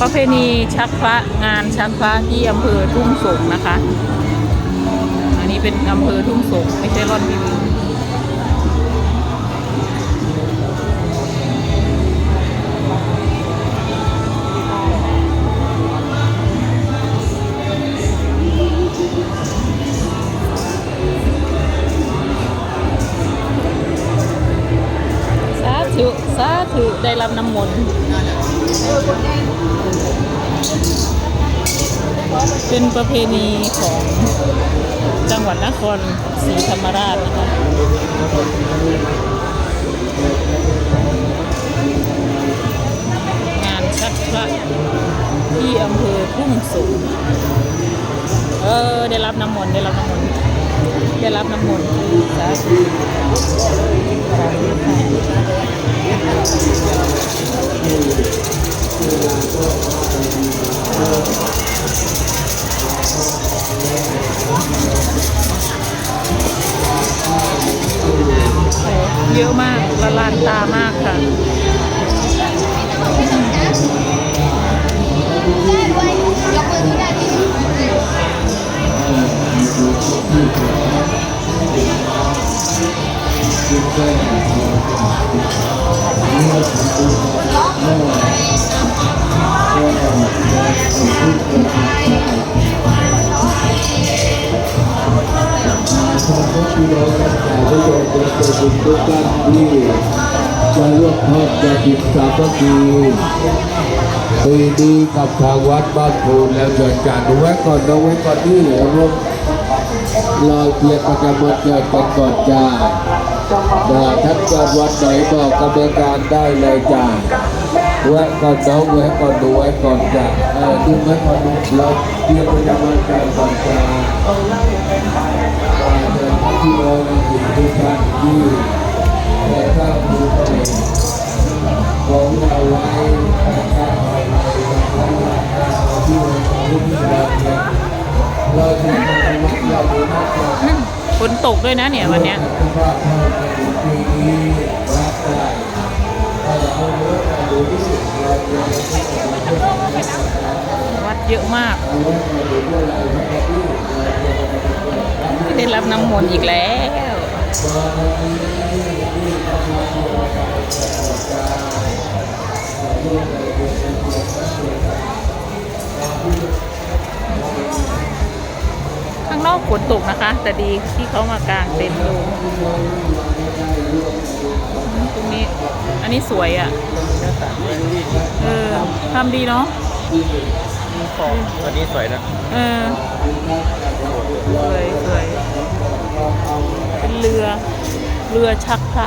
ประเพณีชักพระงานชักพระที่อำเภอทุ่งสงนะคะ อันนี้เป็นอำเภอทุ่งสงไม่ใช่ร่อนพิบูลสาธุสาธุได้รับน้ำมนต์ เป็นประเพณีของจังหวัดนครศรีธรรมราชนะคะงานชักพระที่อำเภอทุ่งสูงเออ ได้รับน้ำมนต์ได้รับน้ำมนต์ได้รับน้ำมนต์สาธุ เยอะมากละลานตามากค่ะ บุญทุกท่านที่จะร่วมทอดกระถิ่นสามัคคีปีนี้กับทางวัดบ้านโพนแล้วเดินการดูไว้ก่อนนะไว้ก่อนที่ร่วมลอยเทียนประจำวันเกิดกันก่อนจ้านะท่านเกิดวันไหนบอกกรรมการได้เลยจ้าแวะก่อนน้องแวะก่อนดูไว้ก่อนจ้าเออดูไว้ก่อนดูเราเตรียมประจำวันเกิดก่อนจ้าที่เรา ที่ได้สร้างบุญของเราไว้นะครับที่เราทุกท่านเราจะทำวัดเราดูมากกว่าฝนตกด้วยนะเนี่ยวันเนี้ยวัดเยอะมากไม่ได้รับน้ำมนต์อีกแล้ว ข้างนอกฝนตกนะคะ แต่ดีที่เขามากางเต็นท์ดูตรงนี้ อันนี้สวยอะเออทำดีเนาะของตัวนี้สวยนะ เออสวย รือชักพระ